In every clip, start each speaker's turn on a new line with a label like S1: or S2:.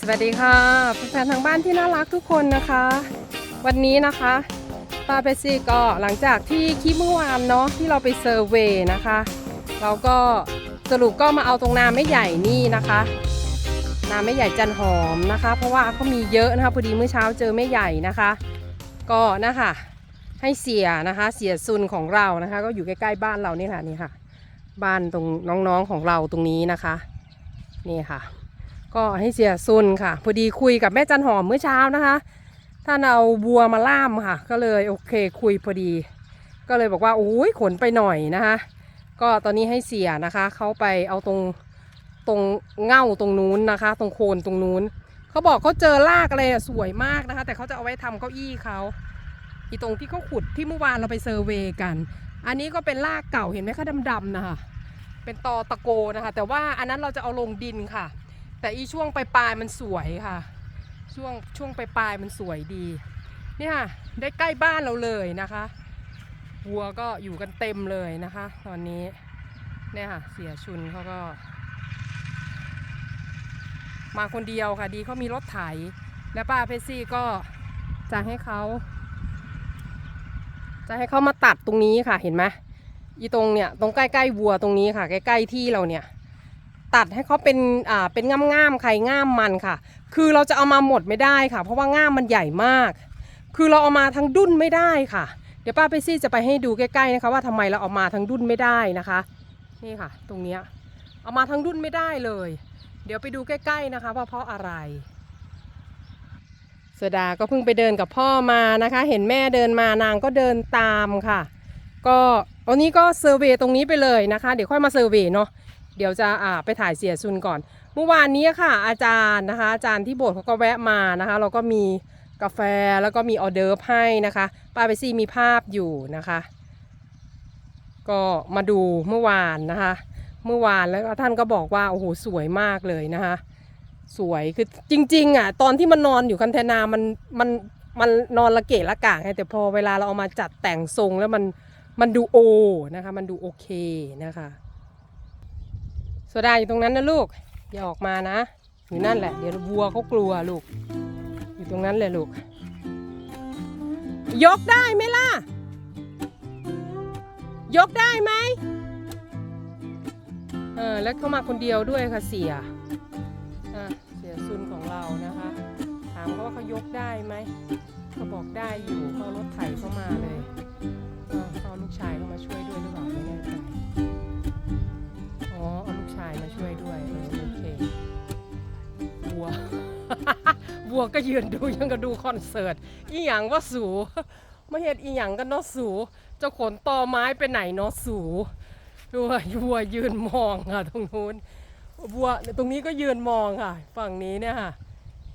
S1: สวัสดีค่ะแฟนๆทางบ้านที่น่ารักทุกคนนะคะ วันนี้นะคะปาเปซี่ก็หลังจากที่คลิปเมื่อวานเนาะที่เราไปเซอร์เวย์นะคะ เราก็สรุปก็มาเอาตรงนาไม่ใหญ่นี่นะคะนาไม่ใหญ่จันหอมนะคะ เพราะว่าเขามีเยอะนะคะพอดีเมื่อเช้าเจอไม่ใหญ่นะคะ ก็นะคะให้เสียนะคะเสียซุนของเรานะคะ ก็อยู่ใกล้ๆบ้านเรานี่ค่ะนี่ค่ะ บ้านตรงน้องๆของเราตรงนี้นะคะ นี่ค่ะ ก็ให้เสียซุนค่ะ พอดีคุยกับแม่จันหอมเมื่อเช้านะคะ ท่านเอาบัวมาล่ามค่ะ ก็เลยโอเคคุยพอดี ก็เลยบอกว่าโอ้ยขนไปหน่อยนะคะ ก็ตอนนี้ให้เสียนะคะเขาไปเอาตรงตรงเง่าตรงนู้นนะคะ ตรงโคนตรงนู้นเขาบอกเขาเจอรากอะไรสวยมากนะคะ แต่เขาจะเอาไว้ทำเก้าอี้เขาอีตรงที่เขาขุดที่เมื่อวานเราไปเซอร์เวย์กัน อันนี้ก็เป็นรากเก่าเห็นไหมคะดำๆนะคะเป็นตอตะโกนะคะ แต่ว่าอันนั้นเราจะเอาลงดินค่ะ แต่อีช่วงปลายๆมันสวยค่ะ ช่วงช่วงปลายๆมันสวยดีเนี่ยค่ะได้ใกล้บ้านเราเลยนะคะวัวก็อยู่กันเต็มเลยนะคะ ตอนนี้เนี่ยค่ะเสียชุนเขาก็ มาคนเดียวค่ะดีเขามีรถไถ และป้าเพชซี่ก็จะให้เขาจะให้เขามาตัดตรงนี้ค่ะเห็นไหมอีตรงเนี่ยตรงใกล้ๆวัวตรงนี้ค่ะ ใกล้ๆที่เราเนี่ย ตัดให้เขาเป็นอ่าเป็นง่ามๆไข่ง่ามมันค่ะ คือเราจะเอามาหมดไม่ได้ค่ะ เพราะว่าง่ามมันใหญ่มาก คือเราเอามาทั้งดุ้นไม่ได้ค่ะ เดี๋ยวป้าเปซี่จะไปให้ดูใกล้ๆนะคะว่าทำไมเราเอามาทั้งดุ้นไม่ได้นะคะ นี่ค่ะ ตรงเนี้ยเอามาทั้งดุ้นไม่ได้เลย เดี๋ยวไปดูใกล้ๆนะคะ ว่าเพราะอะไรสดาก็เพิ่งไปเดินกับพ่อมานะคะ เห็นแม่เดินมานางก็เดินตามค่ะ ก็วันนี้ก็เซอร์เวย์ตรงนี้ไปเลยนะคะ เดี๋ยวค่อยมาเซอร์เวย์เนาะ เดี๋ยวจะอ่าไปถ่ายเสียซุนก่อน เมื่อวานนี้ค่ะ อาจารย์นะคะ อาจารย์ที่โบสถ์เขาก็แวะมานะคะ เราก็มีกาแฟแล้วก็มีออเดิร์ให้นะคะป้าไปซี่มีภาพอยู่นะคะ ก็มาดูเมื่อวานนะคะ เมื่อวานแล้วท่านก็บอกว่าโอ้โหสวยมากเลยนะคะ สวยคือจริง ๆ อะ ตอนที่มันนอนอยู่คันเทนามันมันมันนอนละเกะละกะไงแต่พอเวลาเราเอามาจัดแต่งทรงแล้วมันมันดูโอนะคะ มันดูโอเคนะคะ โซดาอยู่ตรงนั้นนะลูก อย่าออกมานะ อยู่นั่นแหละ เดี๋ยววัวเขากลัวลูก อยู่ตรงนั้นเลยลูก ยกได้ไหมล่ะ ยกได้ไหมเออแล้วเขามาคนเดียวด้วยค่ะเสียอะเสียซุนของเรานะคะ ถามเขาว่าเขายกได้ไหมเขาบอกได้อยู่เขารถไถเข้ามาเลยเออเขาเอลูกชายเข้ามาช่วยด้วยหรือเปล่าไม่แน่ายมาช่วยด้วยโอเควัววัวก็ยืนดูยังก็ดูคอนเสิร์ตอีหยังว่าสูมาเฮ็ดอีหยังกันเนาะสูเจ้าขนตอไม้ไปไหนเนาะสูดูว่าวัวยืนมองค่ะตรงนู้นวัวตรงนี้ก็ยืนมองค่ะ ฝั่งนี้เนี่ยค่ะ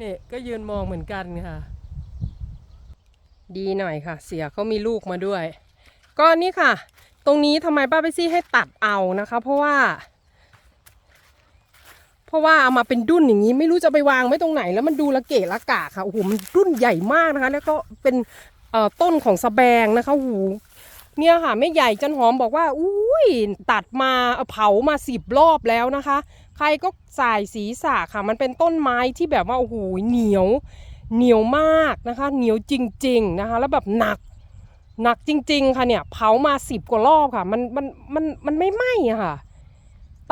S1: นี่ก็ยืนมองเหมือนกันค่ะ ดีหน่อยค่ะ เสียเขามีลูกมาด้วย ก็นี่ค่ะ ตรงนี้ทำไมป้าไปซี่ให้ตัดเอานะคะ เพราะว่า เพราะว่าเอามาเป็นดุ้นอย่างนี้ไม่รู้จะไปวางไว้ตรงไหน แล้วมันดูละเกะละกะค่ะโอ้โหมันดุ้นใหญ่มากนะคะ แล้วก็เป็นเอ่อต้นของสะแบงนะคะโอ้โหเนี่ยค่ะแม่ใหญ่จันหอมบอกว่าอุ้ยตัดมาเผามาสิบรอบแล้วนะคะ ใครก็สายศีรษะค่ะ มันเป็นต้นไม้ที่แบบว่าโอ้โหเหนียวเหนียวมากนะคะ เหนียวจริง ๆนะคะ แล้วแบบหนักหนักจริง ๆ ค่ะเนี่ย เผามาสิบกว่ารอบค่ะ มันมันมันมันไม่ไหม้อะค่ะ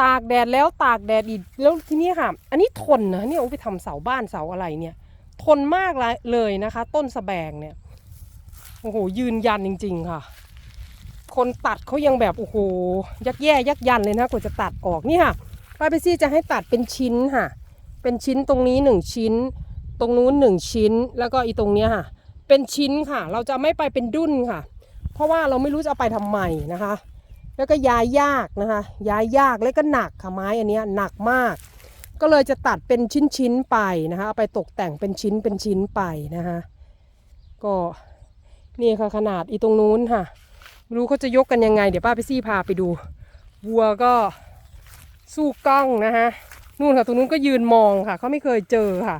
S1: ตากแดดแล้วตากแดดอีกแล้วทีนี้ค่ะ อันนี้ทนนะเนี่ยเอาไปทำเสาบ้านเสาอะไรเนี่ย ทนมากเลยนะคะ ต้นสะแบงเนี่ยโอ้โหยืนยันจริง ๆ ค่ะ คนตัดเขายังแบบโอ้โหยักแย่ยักยันเลยนะกว่าจะตัดออกนี่ค่ะป้าเปซี่จะให้ตัดเป็นชิ้นค่ะ เป็นชิ้นตรงนี้หนึ่งชิ้น ตรงนู้นหนึ่งชิ้น แล้วก็อีตรงเนี้ยค่ะ เป็นชิ้นค่ะ เราจะไม่ไปเป็นดุ้นค่ะ เพราะว่าเราไม่รู้จะเอาไปทำไมนะคะ แล้วก็ย้ายยากนะคะย้ายยากแล้วก็หนักค่ะไม้อันนี้หนักมาก ก็เลยจะตัดเป็นชิ้นๆไปนะคะเอาไปตกแต่งเป็นชิ้นเป็นชิ้นไปนะคะก็นี่ค่ะขนาดอีตรงนู้นค่ะไม่รู้เขาจะยกกันยังไง เดี๋ยวป้าไปซี่พาไปดูวัวก็สู้กล้องนะคะนู่นค่ะตรงนู้นก็ยืนมองค่ะเขาไม่เคยเจอค่ะ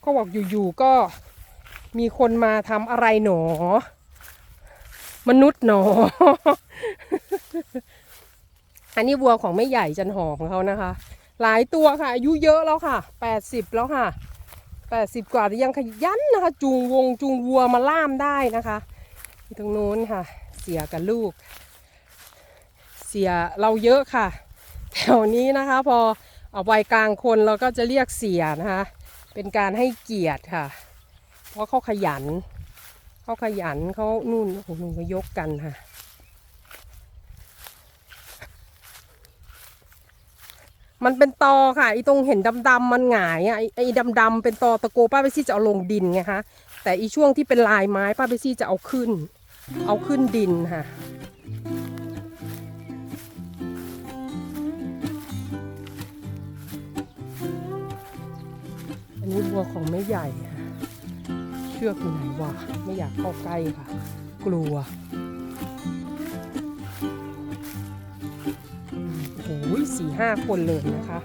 S1: เขาบอกอยู่ๆก็มีคนมาทำอะไรหนอ มนุษย์หนอ อันนี้วัวของไม่ใหญ่จันหอมของเขานะคะ หลายตัวค่ะ อายุเยอะแล้วค่ะ80แล้วค่ะ80กว่าแต่ยังขยันนะคะ จูงวงจูงวัวมาล่ามได้นะคะที่ตรงโน้นค่ะ เสียกับลูก เสียเราเยอะค่ะ แถวนี้นะคะ พอเอาวัยกลางคนเราก็จะเรียกเสียนะคะ เป็นการให้เกียรติค่ะ เพราะเขาขยัน เขาขยันเขานู่นโอ้โหนู่นก็ยกกันค่ะ มันเป็นตอค่ะไอีตรงเห็นดำๆมันหงายอะไอ้ดำๆเป็นตอตะโกป้าไปซี่จะเอาลงดินไงคะแต่อีช่วงที่เป็นลายไม้ป้าไปซี่จะเอาขึ้น เอาขึ้นดินค่ะ อันนี้บัวของแม่ใหญ่ค่ะ เชือกอยู่ไหนวะไม่อยากเข้าใกล้ค่ะ กลัว 4ี่ห้าคนเลยนะคะ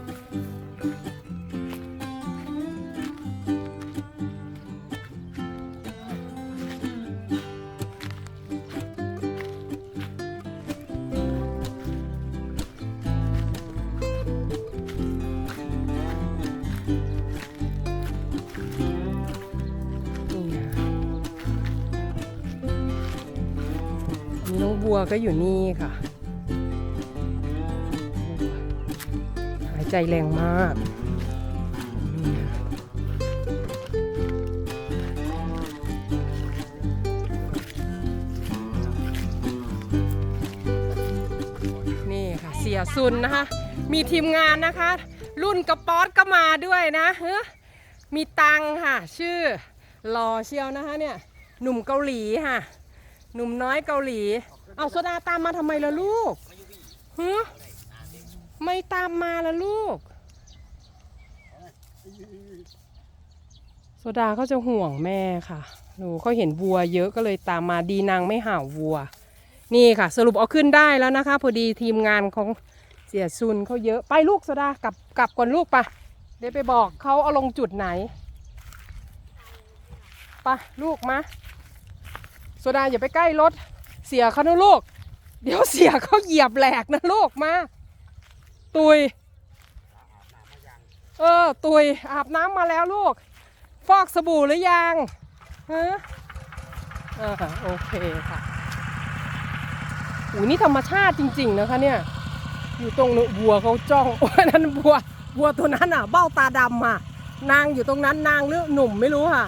S1: นี่น้องบัวก็อยู่นี่ค่ะ ใจแรงมากนี่ค่ะเสียซุนนะคะ มีทีมงานนะคะ รุ่นกระป๊อดก็มาด้วยนะเฮ้มีตังค่ะ ชื่อหล่อเชียวนะคะเนี่ยหนุ่มเกาหลีค่ะ หนุ่มน้อยเกาหลี เอาโซดาตามมาทำไมล่ะลูกฮะ ไม่ตามมาละลูก โซดาเขาจะห่วงแม่ค่ะหนูเขาเห็นวัวเยอะก็เลยตามมาดีนางไม่ห่าววัว นี่ค่ะ สรุปเอาขึ้นได้แล้วนะคะ พอดีทีมงานของเสียซุนเขาเยอะไปลูกโซดากลับกลับก่อนลูกไปเดี๋ยวไปบอกเขาเอาลงจุดไหนไปะลูกมาโซดาอย่าไปใกล้รถเสียเขานะลูก เดี๋ยวเสียเขาเหยียบแหลกนะลูกมา ตุย เออ ตุย อาบน้ำมาแล้วลูก ฟอกสบู่หรือยังฮะอ่าโอเคค่ะอูนี่ธรรมชาติจริง ๆ นะคะเนี่ย อยู่ตรงบัวเขาจ้องโอ้นั่นวัววัวตัวนั้นอะ เบ้าตาดำอะ นางอยู่ตรงนั้นนางหรือหนุ่มไม่รู้ค่ะ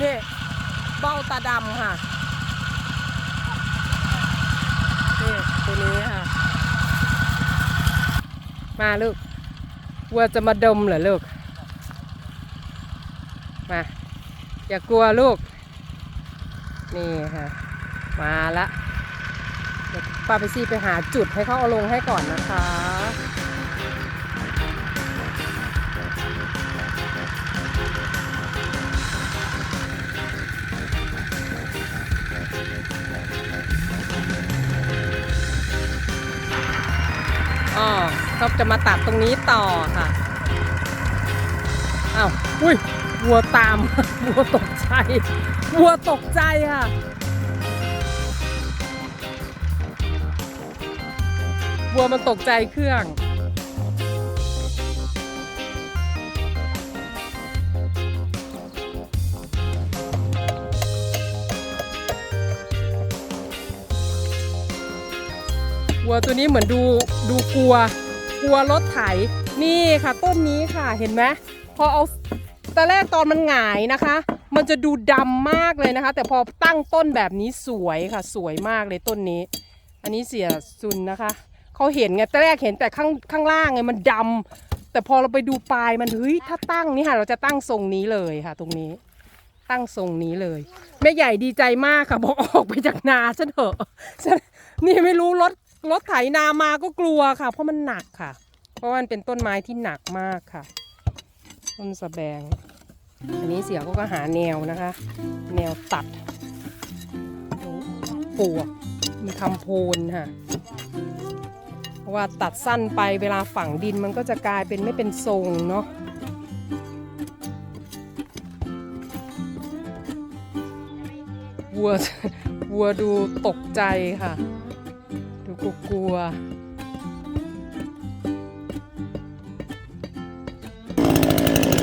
S1: นี่ เบ้าตาดำค่ะ นี่ตัวนี้ค่ะ มาลูกวัวจะมาดมเหรอลูก มา อย่ากลัวลูก นี่ค่ะ มาละป้าไปซี่ไปหาจุดให้เขาเอาลงให้ก่อนนะคะ อ๋อเขาจะมาตัดตรงนี้ต่อค่ะอ้าวอุ้ยวัวตาม วัวตกใจ วัวตกใจค่ะวัวมันตกใจเครื่อง วัวตัวนี้เหมือนดูดูกลัวกลัวรถไถนี่ค่ะ ต้นนี้ค่ะเห็นไหมพอเอาตอนแรกตอนมันหงายนะคะ มันจะดูดำมากเลยนะคะ แต่พอตั้งต้นแบบนี้สวยค่ะ สวยมากเลยต้นนี้ อันนี้เสียซุนนะคะเขาเห็นไงแต่แรกเห็นแต่ข้างข้างล่างไงมันดำแต่พอเราไปดูปลายมันเฮ้ยถ้าตั้งนี่ค่ะ เราจะตั้งทรงนี้เลยค่ะ ตรงนี้ ตั้งทรงนี้เลยแม่ใหญ่ดีใจมากค่ะบอกออกไปจากนาฉันเถอะฉันนี่ไม่รู้รถ รถไถนามาก็กลัวค่ะ เพราะมันหนักค่ะ เพราะว่ามันเป็นต้นไม้ที่หนักมากค่ะ ต้นสะแบง อันนี้เสียก็ก็หาแนวนะคะ แนวตัดปวกมีคำโพนค่ะเพราะว่าตัดสั้นไปเวลาฝังดินมันก็จะกลายเป็นไม่เป็นทรงเนาะวัววัวดูตกใจค่ะ กลัวกลัว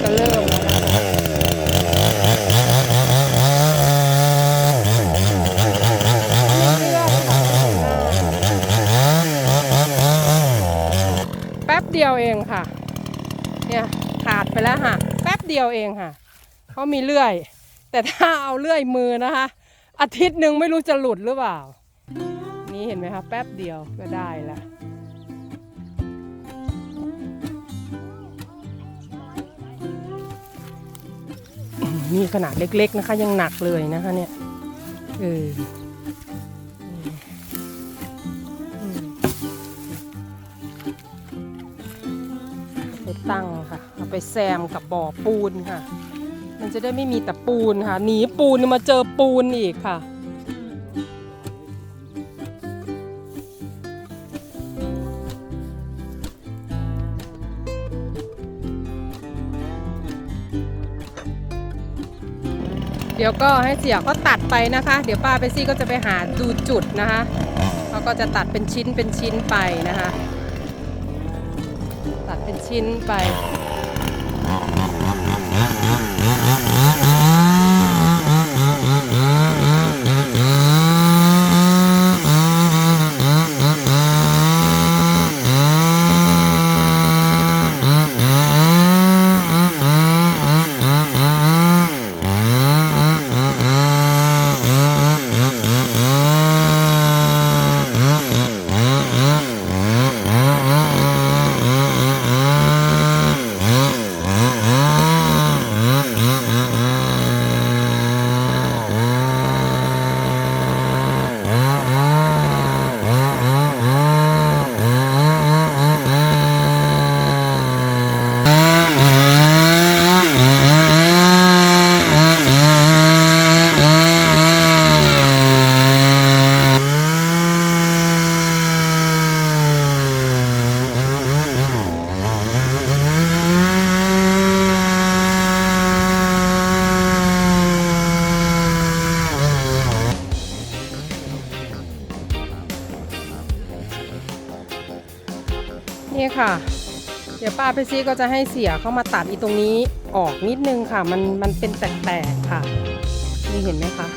S1: ก็เริ่มแล้วแป๊บเดียวเองค่ะ เนี่ยขาดไปแล้วค่ะ แป๊บเดียวเองค่ะเขามีเลื่อย แต่ถ้าเอาเลื่อยมือนะคะ อาทิตย์หนึ่งไม่รู้จะหลุดหรือเปล่า เห็นไหมคะแป๊บเดียวก็ได้ละมนี่ขนาดเล็กๆนะคะ ยังหนักเลยนะคะเนี่ยเออไปตั้งค่ะ เอาไปแซมกับบ่อปูนค่ะ มันจะได้ไม่มีแต่ปูนค่ะ หนีปูนมาเจอปูนอีกค่ะ เดี๋ยวก็ให้เสียก็ตัดไปนะคะ เดี๋ยวป้าไปซี่ก็จะไปหาดูจุดนะคะเขาก็จะตัดเป็นชิ้นเป็นชิ้นไปนะคะ ตัดเป็นชิ้นไป เดี๋ยวป้าไปซี่ก็จะให้เสียเข้ามาตัดอีตรงนี้ออกนิดนึงค่ะ มันมันเป็นแตกๆค่ะ นี่เห็นไหมคะ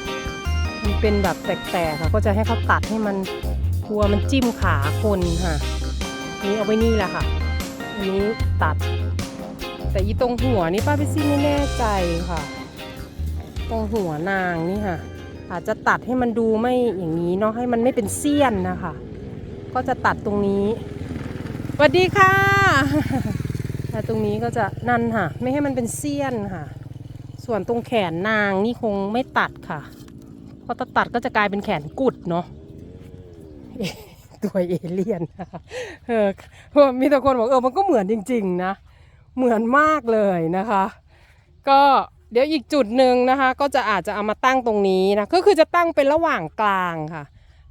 S1: มันเป็นแบบแตกๆค่ะ ก็จะให้เขาตัดให้มันกลัวมันจิ้มขาคนค่ะ นี่เอาไว้นี่แหละค่ะ อันนี้ตัด แต่อีตรงหัวนี่ป้าไปซี่ไม่แน่ใจค่ะ ตรงหัวนางนี่ค่ะ อาจจะตัดให้มันดูไม่อย่างนี้เนาะ ให้มันไม่เป็นเสี้ยนนะคะ ก็จะตัดตรงนี้สวัสดีค่ะ แต่ตรงนี้ก็จะนั่นค่ะ ไม่ให้มันเป็นเสี้ยนค่ะ ส่วนตรงแขนนางนี่คงไม่ตัดค่ะ เพราะถ้าตัดก็จะกลายเป็นแขนกุดเนาะตัวเอเลี่ยนเออมีแต่คนบอกเออมันก็เหมือนจริง ๆ นะ เหมือนมากเลยนะคะ ก็เดี๋ยวอีกจุดหนึ่งนะคะ ก็จะอาจจะเอามาตั้งตรงนี้นะก็คือจะตั้งเป็นระหว่างกลางค่ะ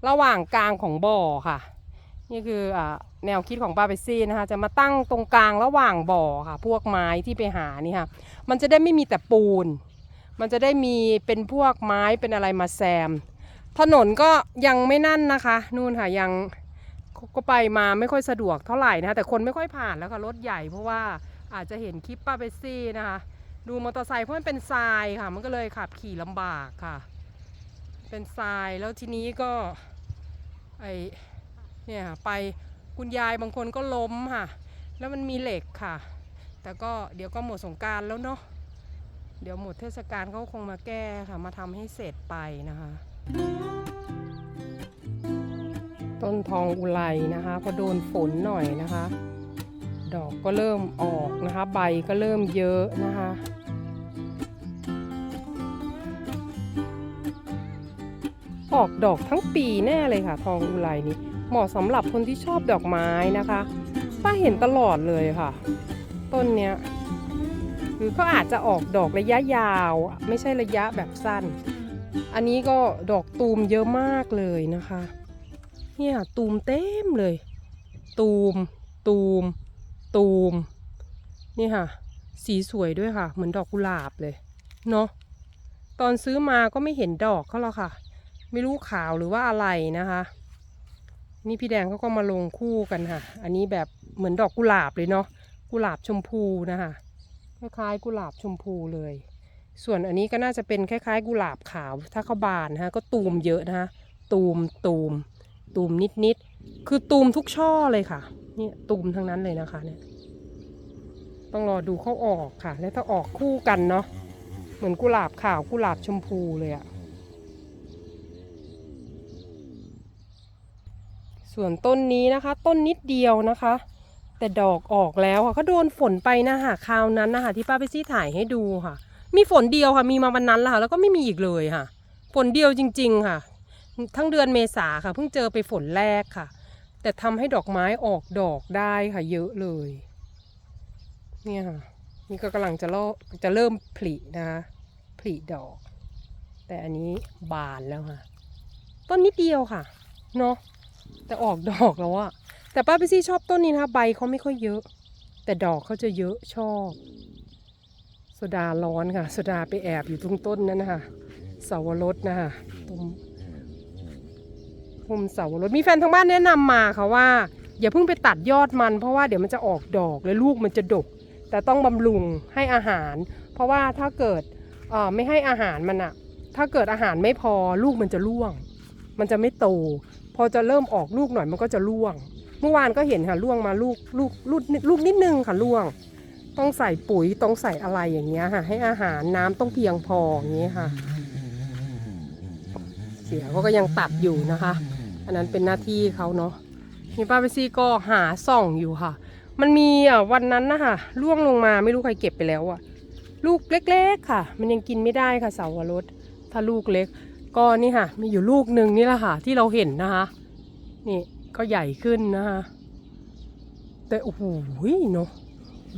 S1: ระหว่างกลางของบ่อค่ะ นี่คืออ่า แนวคิดของป้าเปซี่นะคะ จะมาตั้งตรงกลางระหว่างบ่อค่ะ พวกไม้ที่ไปหานี่ค่ะ มันจะได้ไม่มีแต่ปูน มันจะได้มีเป็นพวกไม้เป็นอะไรมาแซม ถนนก็ยังไม่นั่นนะคะ นู่นค่ะยังก็ไปมาไม่ค่อยสะดวกเท่าไหร่นะคะแต่คนไม่ค่อยผ่านแล้วค่ะรถใหญ่เพราะว่าอาจจะเห็นคลิปป้าเปซี่นะคะ ดูมอเตอร์ไซค์เพราะมันเป็นทรายค่ะ มันก็เลยขับขี่ลำบากค่ะ เป็นทรายแล้วทีนี้ก็ไอเนี่ยค่ะไป คุณยายบางคนก็ล้มค่ะ แล้วมันมีเหล็กค่ะ แต่ก็เดี๋ยวก็หมดสงการแล้วเนาะเดี๋ยวหมดเทศกาลเขาคงมาแก้ค่ะ มาทำให้เสร็จไปนะคะ ต้นทองอุไรนะคะ พอโดนฝนหน่อยนะคะ ดอกก็เริ่มออกนะคะ ใบก็เริ่มเยอะนะคะออกดอกทั้งปีแน่เลยค่ะ ทองอุไรนี้ เหมาะสำหรับคนที่ชอบดอกไม้นะคะ ป้าเห็นตลอดเลยค่ะ ต้นเนี้ยหรือก็อาจจะออกดอกระยะยาว ไม่ใช่ระยะแบบสั้น อันนี้ก็ดอกตูมเยอะมากเลยนะคะ เนี่ยตูมเต็มเลย ตูม ตูม ตูม นี่ค่ะ สีสวยด้วยค่ะ เหมือนดอกกุหลาบเลย เนาะ ตอนซื้อมาก็ไม่เห็นดอกเขาหรอกค่ะ ไม่รู้ขาวหรือว่าอะไรนะคะ นี่พี่แดงเขาก็มาลงคู่กันค่ะ อันนี้แบบเหมือนดอกกุหลาบเลยเนาะ กุหลาบชมพูนะคะคล้ายๆกุหลาบชมพูเลย ส่วนอันนี้ก็น่าจะเป็นคล้ายๆ กุหลาบขาว ถ้าเขาบานนะคะก็ตูมเยอะนะคะตูมตูม ตูมนิดๆ คือตูมทุกช่อเลยค่ะ เนี่ยตูมทั้งนั้นเลยนะคะเนี่ย ต้องรอดูเขาออกค่ะ แล้วถ้าออกคู่กันเนาะ เหมือนกุหลาบขาวกุหลาบชมพูเลยอะ ส่วนต้นนี้นะคะ ต้นนิดเดียวนะคะ แต่ดอกออกแล้วค่ะเขาโดนฝนไปนะคะคราวนั้นนะคะที่ป้าไปซี่ถ่ายให้ดูค่ะ มีฝนเดียวค่ะมีมาวันนั้นและค่ะแล้วก็ไม่มีอีกเลยค่ะ ฝนเดียวจริง ๆค่ะ ทั้งเดือนเมษาค่ะ เพิ่งเจอไปฝนแรกค่ะ แต่ทำให้ดอกไม้ออกดอกได้ค่ะ เยอะเลย เนี่ยค่ะนี่ก็กำลังจะเริ่มจะเริ่มผลินะคะผลิดอก แต่อันนี้บานแล้วค่ะ ต้นนิดเดียวค่ะ เนาะ แต่ออกดอกแล้วอะแต่ป้าไปซี่ชอบต้นนี้นะคะใบเขาไม่ค่อยเยอะ แต่ดอกเขาจะเยอะชอบโซดาร้อนค่ะโซดาไปแอบอยู่ตรงต้นนั้นนะคะเสาวรสนะคะตรงมุมเสาวรสมีแฟนทางบ้านแนะนำมาค่ะว่า อย่าเพิ่งไปตัดยอดมัน เพราะว่าเดี๋ยวมันจะออกดอกแล้วลูกมันจะดก แต่ต้องบำรุงให้อาหาร เพราะว่าถ้าเกิดไม่ให้อาหารมันอะถ้าเกิดอาหารไม่พอลูกมันจะร่วง มันจะไม่โต พอจะเริ่มออกลูกหน่อยมันก็จะร่วง เมื่อวานก็เห็นค่ะร่วงมาลูกลูกลูกลูกนิดนึงค่ะร่วง ต้องใส่ปุ๋ยต้องใส่อะไรอย่างเงี้ยค่ะ ให้อาหารน้ำต้องเพียงพออย่างเงี้ยค่ะ เสียเขาก็ยังตัดอยู่นะคะ อันนั้นเป็นหน้าที่เขาเนาะนี่ป้าไปซี่ก็หาส่องอยู่ค่ะ มันมีอะวันนั้นนะคะร่วงลงมาไม่รู้ใครเก็บไปแล้วอะ ลูกเล็ก ๆ ค่ะ มันยังกินไม่ได้ค่ะเสาวรสถ้าลูกเล็ก ก็นี่ค่ะ มีอยู่ลูกหนึ่งนี่แหละค่ะ ที่เราเห็นนะคะ นี่ก็ใหญ่ขึ้นนะคะแต่โอ้โหเนาะ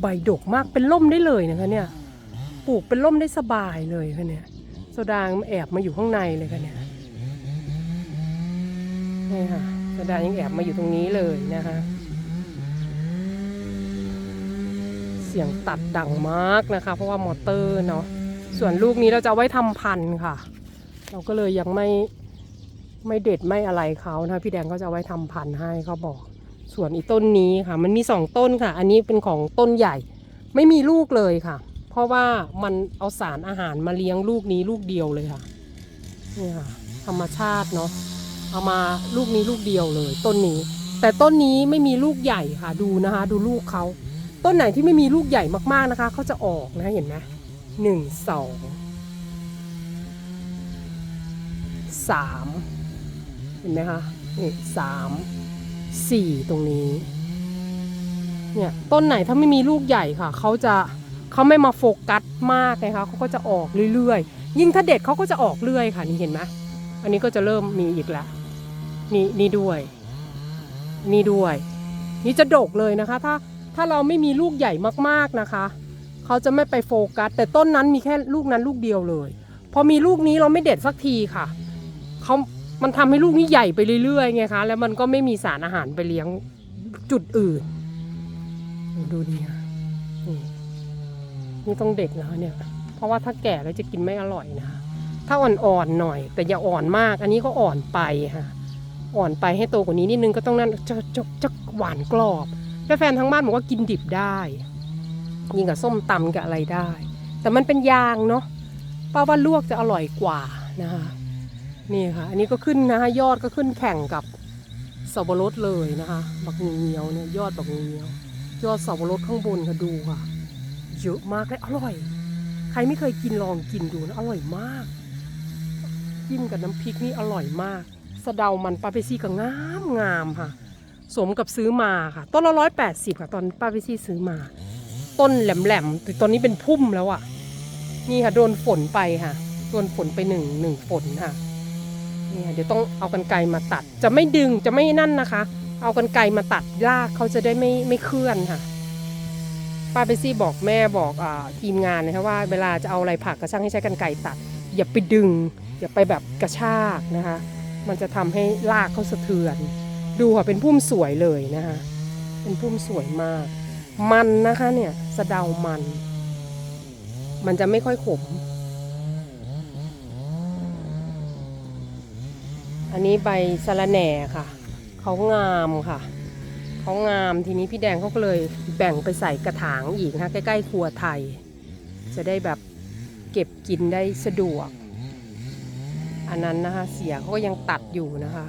S1: ใบดกมากเป็นล่มได้เลยนะคะเนี่ยปลูกเป็นล่มได้สบายเลยค่ะเนี่ยโซดามันแอบมาอยู่ข้างในเลยค่ะเนี่ยนี่ค่ะโซดายังแอบมาอยู่ตรงนี้เลยนะคะเสียงตัดดังมากนะคะ เพราะว่ามอเตอร์เนาะส่วนลูกนี้เราจะเอาไว้ทำพันธุ์ค่ะ เราก็เลยยังไม่ไม่เด็ดไม่อะไรเขานะพี่แดงก็จะไว้ทำพันธุ์ให้เขาบอก ส่วนอีต้นนี้ค่ะ มันมีสองต้นค่ะ อันนี้เป็นของต้นใหญ่ ไม่มีลูกเลยค่ะ เพราะว่ามันเอาสารอาหารมาเลี้ยงลูกนี้ลูกเดียวเลยค่ะนี่ค่ะธรรมชาติเนาะเอามาลูกนี้ลูกเดียวเลย ต้นนี้ แต่ต้นนี้ไม่มีลูกใหญ่ค่ะดูนะคะ ดูลูกเขาต้นไหนที่ไม่มีลูกใหญ่มากๆนะคะเขาจะออกนะเห็นไหมหนึ่งสอง สามเห็นไหมคะนี่สามสี่ตรงนี้เนี่ยต้นไหนถ้าไม่มีลูกใหญ่ค่ะเขาจะเขาไม่มาโฟกัสมากไงคะเขาก็จะออกเรื่อยๆ ยิ่งถ้าเด็ดเขาก็จะออกเรื่อยค่ะนี่เห็นไหมอันนี้ก็จะเริ่มมีอีกแล้วนี่นี่ด้วย นี่ด้วย นี่จะดกเลยนะคะ ถ้าถ้าเราไม่มีลูกใหญ่มากๆนะคะเขาจะไม่ไปโฟกัส แต่ต้นนั้นมีแค่ลูกนั้นลูกเดียวเลย พอมีลูกนี้เราไม่เด็ดสักทีค่ะ เขามันทำให้ลูกนี้ใหญ่ไปเรื่อยๆไงคะแล้วมันก็ไม่มีสารอาหารไปเลี้ยงจุดอื่น ดูนี่ค่ะนี่ต้องเด็ดนะคะเนี่ย เพราะว่าถ้าแก่แล้วจะกินไม่อร่อยนะคะถ้าอ่อนๆหน่อย แต่อย่าอ่อนมาก อันนี้ก็อ่อนไปค่ะ อ่อนไปให้โตกว่านี้นิดนึงก็ต้องนั่นจะจะจะหวานกรอบแฟนๆทั้งบ้านบอกว่ากินดิบได้ยิงกับส้มตำกับอะไรได้ แต่มันเป็นยางเนาะป้าว่าลวกจะอร่อยกว่านะคะ นี่ค่ะ อันนี้ก็ขึ้นนะคะยอดก็ขึ้นแข่งกับสับปะรดเลยนะคะ บักเงียวเนี่ยยอดบักเงียว ยอดสับปะรดข้างบนค่ะดูค่ะ เยอะมากและอร่อย ใครไม่เคยกินลองกินดูนะอร่อยมากจิ้มกับน้ำพริกนี่อร่อยมาก สะเดามันปาเปซี่ก็งามงามค่ะ สมกับซื้อมาค่ะ ต้นละร้อยแปดสิบค่ะ ตอนปาเปซี่ซื้อมา ต้นแหลมๆแต่ตอนนี้เป็นพุ่มแล้วอะ่ะ นี่ค่ะโดนฝนไปค่ะ โดนฝนไปหนึ่งหนึ่งฝนค่ะ นี่ค่ะเดี๋ยวต้องเอากันไกรมาตัด จะไม่ดึงจะไม่นั่นนะคะ เอากันไกรมาตัดรากเขาจะได้ไม่ไม่เคลื่อนค่ะป้าเปซี่บอกแม่บอกอทีมงานนะคะว่าเวลาจะเอาอะไรผักกระช่างให้ใช้กันไกรตัด อย่าไปดึง อย่าไปแบบกระชากนะคะ มันจะทำให้รากเขาสะเทือน ดูค่ะเป็นพุ่มสวยเลยนะคะเป็นพุ่มสวยมาก มันนะคะเนี่ยสะเดามัน มันจะไม่ค่อยขม อันนี้ใบสะระแหน่ค่ะ เขางามค่ะเขางามทีนี้พี่แดงเขาก็เลยแบ่งไปใส่กระถางอีกนะคะใกล้ๆครัวไทย จะได้แบบเก็บกินได้สะดวก อันนั้นนะคะเสียเขาก็ยังตัดอยู่นะคะ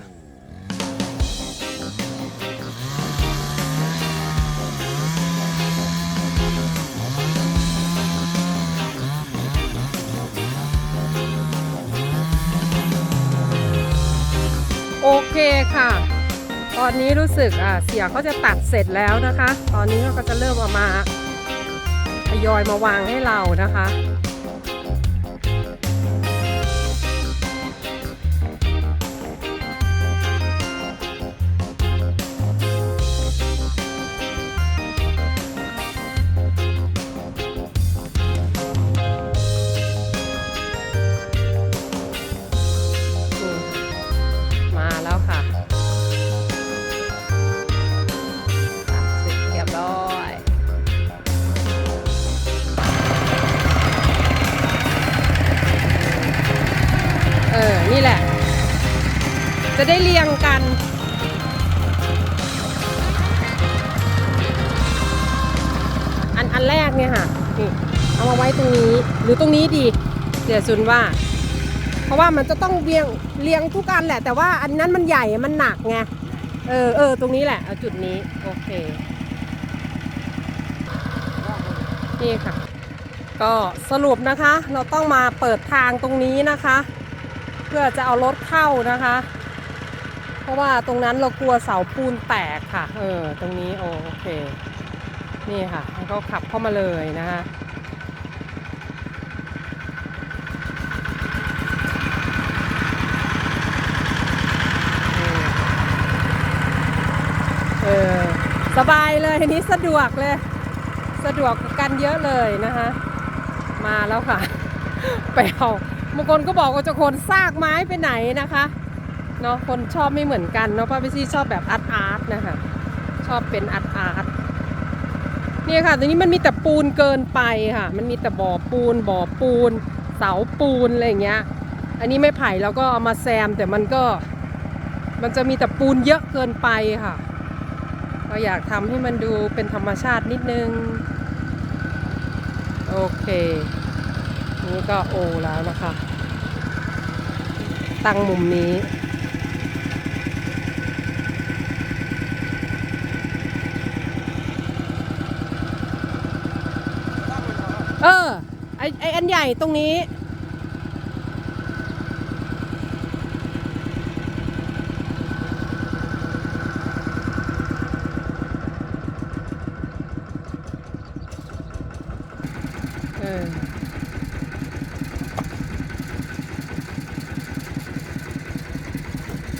S1: ค่ะ ตอนนี้รู้สึกอ่าเสียเขาจะตัดเสร็จแล้วนะคะ ตอนนี้เขาก็จะเริ่มเอามาทยอยมาวางให้เรานะคะ จะได้เรียงกัน อันอันแรกเนี่ยค่ะนี่เอามาไว้ตรงนี้หรือตรงนี้ดีเสียซุนว่า เพราะว่ามันจะต้องเรียงเรียงทุกอันแหละ แต่ว่าอันนั้นมันใหญ่มันหนักไงเออเออตรงนี้แหละเอาจุดนี้โอเคนี่ค่ะ ก็สรุปนะคะ เราต้องมาเปิดทางตรงนี้นะคะ เพื่อจะเอารถเข้านะคะ ราะว่าตรงนั้นเรากลัวเสาปูนแตกค่ะ เออ ตรงนี้โอเค นี่ค่ะแล้วก็ขับเข้ามาเลยนะคะเออ สบายเลยทีนี้สะดวกเลย สะดวกกันเยอะเลยนะคะมาแล้วค่ะ ไปเอาบางคนก็บอกว่าจะคนซากไม้ไปไหนนะคะ เนาะคนชอบไม่เหมือนกันเนาะป้าพี่ซี่ชอบแบบอาร์ตอาร์ตนะคะชอบเป็นอาร์ตอาร์ตเนี่ยค่ะตรงนี้มันมีแต่ปูนเกินไปค่ะ มันมีแต่บ่อปูนบ่อปูน เสาปูนอะไรอย่างเงี้ย อันนี้ไม่ไผ่แล้วก็เอามาแซมแต่มันก็ มันจะมีแต่ปูนเยอะเกินไปค่ะก็อยากทำให้มันดูเป็นธรรมชาตินิดนึง โอเค นี่ก็โอแล้วนะคะ ตั้งมุมนี้ เออไอไออันใหญ่ตรงนี้ เออ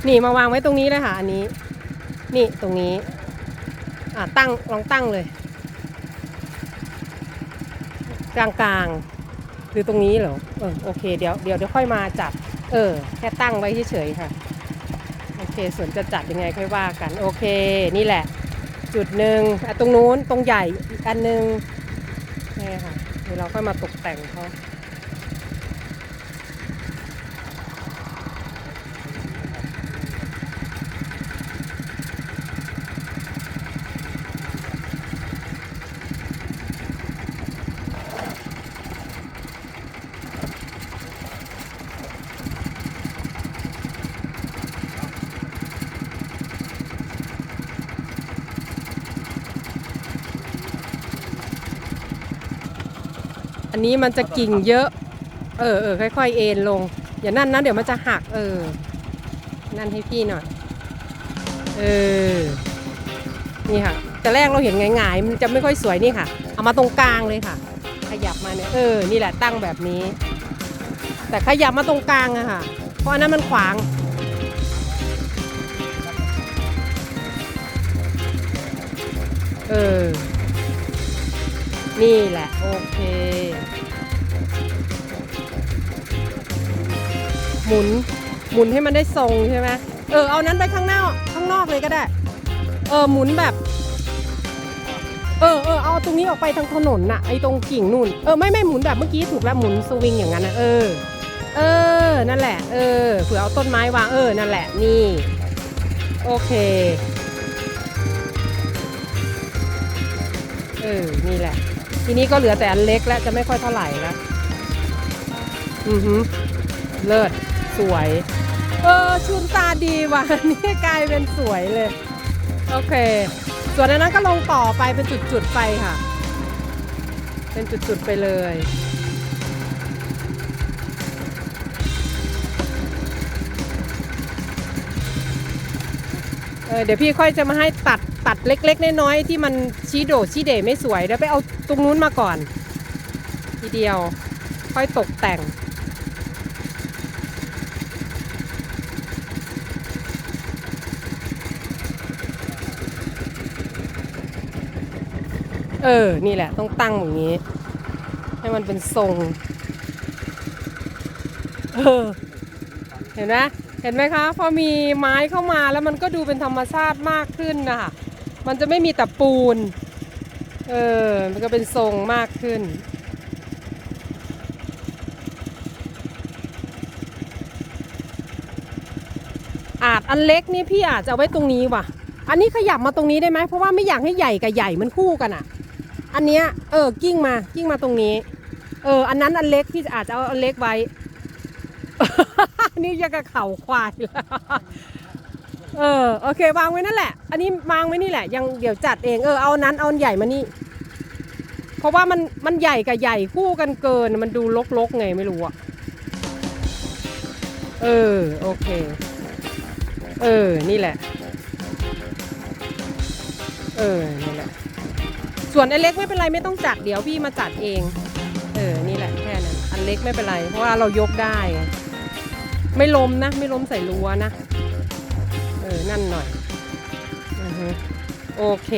S1: นี่มาวางไว้ตรงนี้เลยค่ะ อันนี้ นี่ตรงนี้ อะตั้งลองตั้งเลย กลางๆ หรือตรงนี้เหรอเออโอเคเดี๋ยวเดี๋ยวเดี๋ยวค่อยมาจัดเออ แค่ตั้งไว้เฉยๆค่ะ โอเคส่วนจะจัดยังไงค่อยว่ากัน โอเค นี่แหละ จุดหนึ่งตรงนู้นตรงใหญ่อีกอันหนึ่งนี่ค่ะเดี๋ยวเราค่อยมาตกแต่งเขา นนี้มันจะกิ่งเยอะ เออเออค่อย ๆ เอ็นลง อย่านั่นนะเดี๋ยวมันจะหัก เออ นั่นให้พี่หน่อย เออ นี่ค่ะ แต่แรกเราเห็นหงายๆมันจะไม่ค่อยสวยนี่ค่ะ เอามาตรงกลางเลยค่ะ ขยับมาเนี่ย เออ นี่แหละตั้งแบบนี้ แต่ขยับมาตรงกลางอะค่ะ เพราะอันนั้นมันขวางเออ นี่แหละ โอเค หมุนหมุนให้มันได้ทรงใช่ไหมเออเอานั้นไปข้างหน้าข้างนอกเลยก็ได้ เออหมุนแบบ เออเออเอาตรงนี้ออกไปทางถนนน่ะไอ้ตรงกิ่งนู่นเออไม่ไม่หมุนแบบเมื่อกี้ถูกแล้วหมุนสวิงอย่างนั้นนะเออ เออนั่นแหละ เออเผื่อเอาต้นไม้วางเออนั่นแหละนี่ โอเคเออนี่แหละ ทีนี้ก็เหลือแต่อันเล็กแล้วจะไม่ค่อยเท่าไหร่แล้วอือฮึเลิศ สวย เออชุนตาดีว่ะ นี่กลายเป็นสวยเลย โอเค ส่วนอันนั้นก็ลงต่อไปเป็นจุดๆไปค่ะ เป็นจุดๆไปเลยเออเดี๋ยวพี่ค่อยจะมาให้ตัดตัดเล็ก ๆ น้อยๆที่มันชี้โดดชี้เด่ไม่สวยเดี๋ยวไปเอาตรงนู้นมาก่อน ทีเดียว ค่อยตกแต่ง เออ นี่แหละ ต้องตั้งอย่างนี้ ให้มันเป็นทรง เออ เห็นไหมเห็นไหมคะ พอมีไม้เข้ามาแล้วมันก็ดูเป็นธรรมชาติมากขึ้นนะคะ มันจะไม่มีแต่ปูน เออ มันก็เป็นทรงมากขึ้นอาจอันเล็กนี่พี่อาจจะเอาไว้ตรงนี้ว่ะ อันนี้ขยับมาตรงนี้ได้ไหมเพราะว่าไม่อยากให้ใหญ่กับใหญ่มันคู่กันอะ อันเนี้ยเออกิ้งมากิ้งมาตรงนี้ เออ อันนั้นอันเล็กพี่อาจจะเอาอันเล็กไว้ นี่ยังกับเข่าควายแล้วเออโอเควางไว้นั่นแหละ อันนี้วางไว้นี่แหละ ยังเดี๋ยวจัดเองเออเอานั้นเอาใหญ่มานี่ เพราะว่ามันมันใหญ่กับใหญ่คู่กันเกินมันดูลกๆไงไม่รู้อะเออโอเค เออนี่แหละ เออนี่แหละ ส่วนอันเล็กไม่เป็นไรไม่ต้องจัดเดี๋ยวพี่มาจัดเอง เออ นี่แหละแค่นั้น อันเล็กไม่เป็นไร เพราะว่าเรายกได้ ไม่ล้มนะ ไม่ล้มใส่รั้วนะ เออ นั่นหน่อยอโอเค